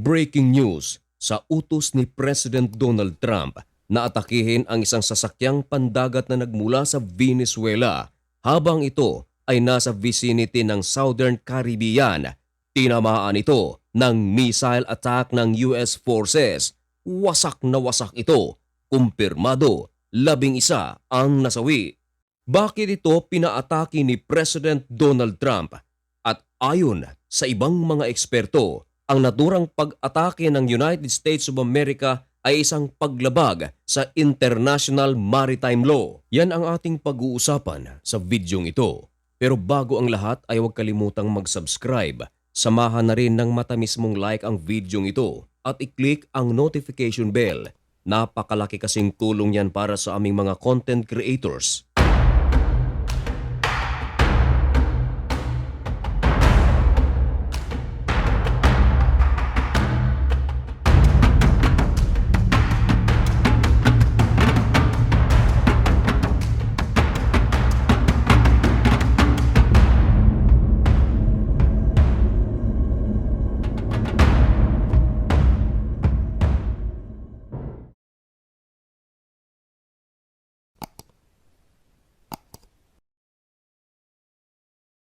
Breaking news sa utos ni President Donald Trump na atakihin ang isang sasakyang pandagat na nagmula sa Venezuela habang ito ay nasa vicinity ng Southern Caribbean. Tinamaan ito ng missile attack ng US forces. Wasak na wasak ito. Kumpirmado, labing isa ang nasawi. Bakit ito pinaatake ni President Donald Trump? At ayon sa ibang mga eksperto, ang naturang pag-atake ng United States of America ay isang paglabag sa international maritime law. Yan ang ating pag-uusapan sa videong ito. Pero bago ang lahat ay huwag kalimutang mag-subscribe. Samahan na rin ng matamis mong like ang videong ito at i-click ang notification bell. Napakalaki kasing tulong yan para sa aming mga content creators.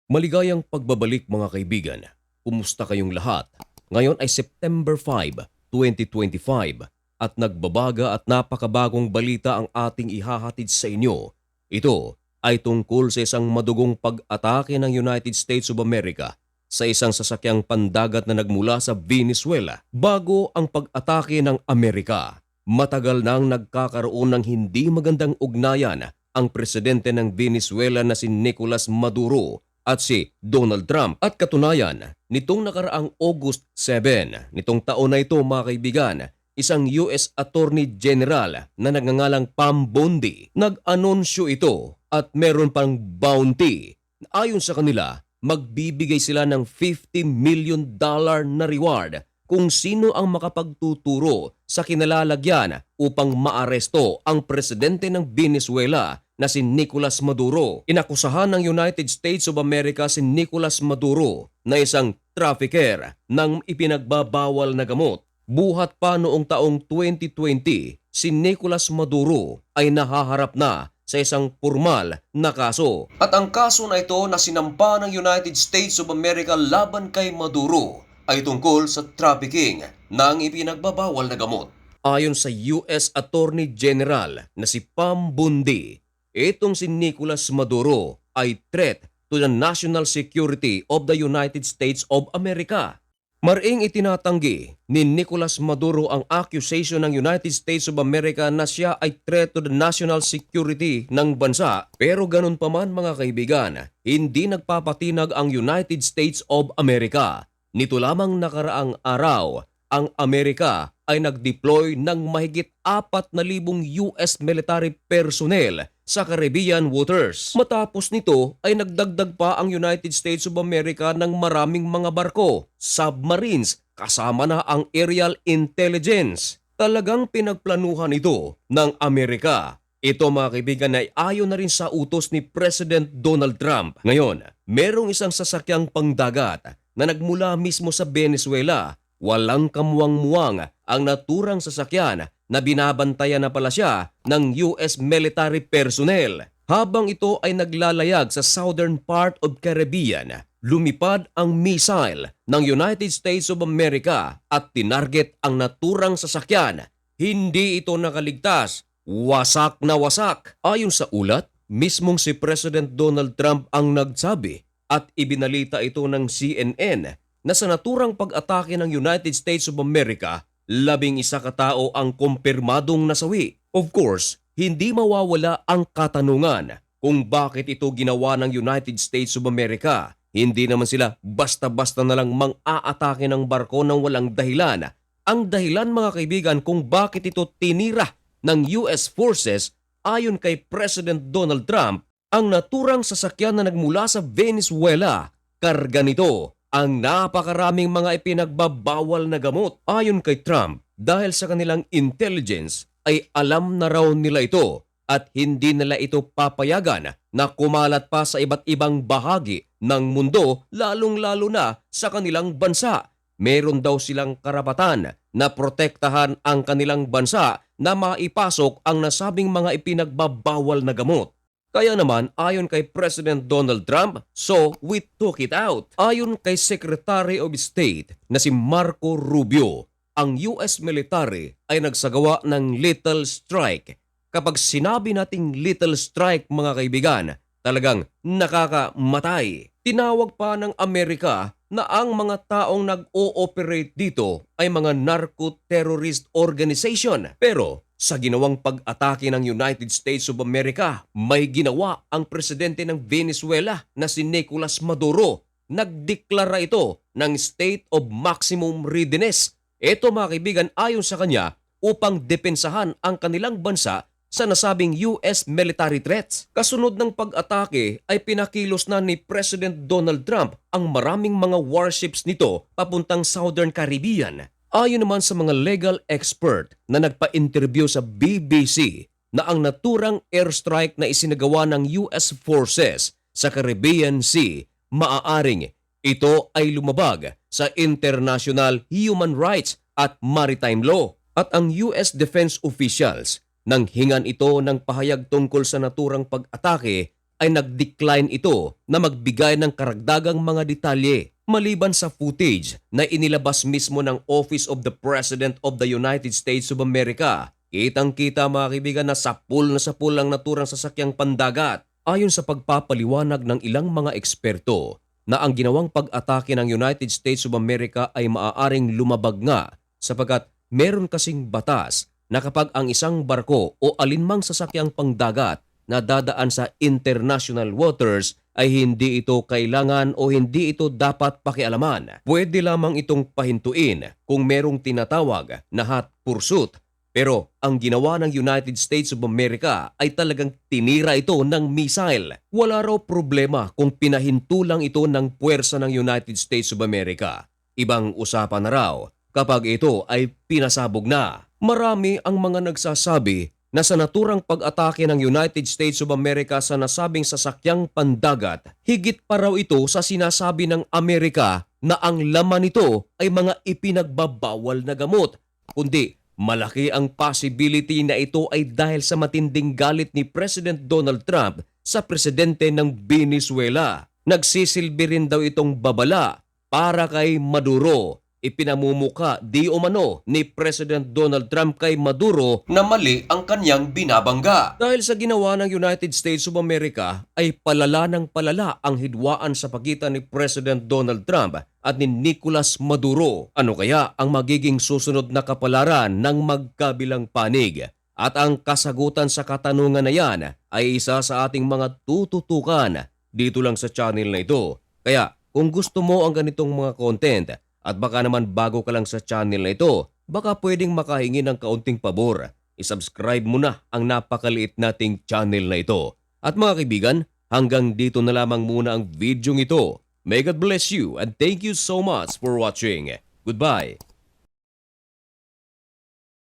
Maligayang pagbabalik mga kaibigan. Kumusta kayong lahat? Ngayon ay September 5, 2025 at nagbabaga at napakabagong balita ang ating ihahatid sa inyo. Ito ay tungkol sa isang madugong pag-atake ng United States of America sa isang sasakyang pandagat na nagmula sa Venezuela bago ang pag-atake ng Amerika. Matagal nang nagkakaroon ng hindi magandang ugnayan ang presidente ng Venezuela na si Nicolas Maduro at si Donald Trump. At katunayan, nitong nakaraang August 7, nitong taon na ito mga kaibigan, isang US Attorney General na nagngangalang Pam Bondi, nag-anunsyo ito at meron pang bounty. Ayon sa kanila, magbibigay sila ng 50 million dollar na reward kung sino ang makapagtuturo sa kinalalagyan upang maaresto ang presidente ng Venezuela na si Nicolas Maduro. Inakusahan ng United States of America si Nicolas Maduro na isang trafficker ng ipinagbabawal na gamot. Buhat pa noong taong 2020, si Nicolas Maduro ay nahaharap na sa isang formal na kaso. At ang kaso na ito na sinampa ng United States of America laban kay Maduro ay tungkol sa trafficking ng ipinagbabawal na gamot. Ayon sa US Attorney General na si Pam Bundi, itong si Nicolas Maduro ay threat to the national security of the United States of America. Maring itinatanggi ni Nicolas Maduro ang accusation ng United States of America na siya ay threat to the national security ng bansa. Pero ganun pa man mga kaibigan, hindi nagpapatinag ang United States of America. Nito lamang nakaraang araw, ang Amerika ay nag-deploy ng mahigit 4,000 US military personnel sa Caribbean waters. Matapos nito ay nagdagdag pa ang United States of America ng maraming mga barko, submarines, kasama na ang aerial intelligence. Talagang pinagplanuhan ito ng Amerika. Ito mga kaibigan ay ayon na rin sa utos ni President Donald Trump. Ngayon, merong isang sasakyang pangdagat na nagmula mismo sa Venezuela. Walang kamuwang-muwang ang naturang sasakyan na binabantayan na pala siya ng US military personnel. Habang ito ay naglalayag sa southern part of Caribbean, lumipad ang missile ng United States of America at tinarget ang naturang sasakyan. Hindi ito nakaligtas. Wasak na wasak. Ayon sa ulat, mismong si President Donald Trump ang nagsabi at ibinalita ito ng CNN na sa naturang pag-atake ng United States of America, labing isa katao ang kumpirmadong nasawi. Of course, hindi mawawala ang katanungan kung bakit ito ginawa ng United States of America. Hindi naman sila basta-basta na lang mang-aatake ng barko ng walang dahilan. Ang dahilan mga kaibigan kung bakit ito tinira ng US forces ayon kay President Donald Trump ang naturang sasakyan na nagmula sa Venezuela. Karga nito ang napakaraming mga ipinagbabawal na gamot ayon kay Trump dahil sa kanilang intelligence ay alam na raw nila ito at hindi nila ito papayagan na kumalat pa sa iba't ibang bahagi ng mundo lalong-lalo na sa kanilang bansa. meron daw silang karapatan na protektahan ang kanilang bansa na maipasok ang nasabing mga ipinagbabawal na gamot. Kaya naman, ayon kay President Donald Trump, so we took it out. Ayon kay Secretary of State na si Marco Rubio, ang US military ay nagsagawa ng little strike. Kapag sinabi nating little strike mga kaibigan, talagang nakakamatay. Tinawag pa ng Amerika na ang mga taong nag-ooperate dito ay mga narco-terrorist organization. Pero sa ginawang pag-atake ng United States of America, may ginawa ang presidente ng Venezuela na si Nicolas Maduro. Nagdeklara ito ng state of maximum readiness. Ito mga kaibigan ayon sa kanya upang depensahan ang kanilang bansa sa nasabing US military threats. Kasunod ng pag-atake ay pinakilos na ni President Donald Trump ang maraming mga warships nito papuntang Southern Caribbean. Ayon naman sa mga legal expert na nagpa-interview sa BBC na ang naturang airstrike na isinagawa ng US forces sa Caribbean Sea maaaring ito ay lumabag sa international human rights at maritime law. At ang US defense officials nang hingan ito ng pahayag tungkol sa naturang pag-atake ay nag-decline ito na magbigay ng karagdagang mga detalye maliban sa footage na inilabas mismo ng Office of the President of the United States of America. Kitang-kita mga kaibigan na sapul na sapul ang naturang sasakyang pandagat. Ayon sa pagpapaliwanag ng ilang mga eksperto na ang ginawang pag-atake ng United States of America ay maaaring lumabag nga sapagkat meron kasing batas na kapag ang isang barko o alinmang sasakyang pangdagat na dadaan sa international waters ay hindi ito kailangan o hindi ito dapat pakialaman. Pwede lamang itong pahintuin kung merong tinatawag na hot pursuit. Pero ang ginawa ng United States of America ay talagang tinira ito ng missile. Wala raw problema kung pinahinto lang ito ng puwersa ng United States of America. Ibang usapan na raw kapag ito ay pinasabog na. Marami ang mga nagsasabi na sa naturang pag-atake ng United States of America sa nasabing sasakyang pandagat, higit pa raw ito sa sinasabi ng Amerika na ang laman nito ay mga ipinagbabawal na gamot, kundi malaki ang possibility na ito ay dahil sa matinding galit ni President Donald Trump sa presidente ng Venezuela. Nagsisilbi rin daw itong babala para kay Maduro ipinamumuka di umano ni President Donald Trump kay Maduro na mali ang kanyang binabangga. Dahil sa ginawa ng United States of America ay palala ng palala ang hidwaan sa pagitan ni President Donald Trump at ni Nicolas Maduro. Ano kaya ang magiging susunod na kapalaran ng magkabilang panig? At ang kasagutan sa katanungan na yan ay isa sa ating mga tututukan dito lang sa channel na ito. Kaya kung gusto mo ang ganitong mga content, at baka naman bago ka lang sa channel na ito, baka pwedeng makahingi ng kaunting pabor. I-subscribe mo na ang napakaliit nating channel na ito. At mga kaibigan, hanggang dito na lamang muna ang video ito. May God bless you and thank you so much for watching. Goodbye!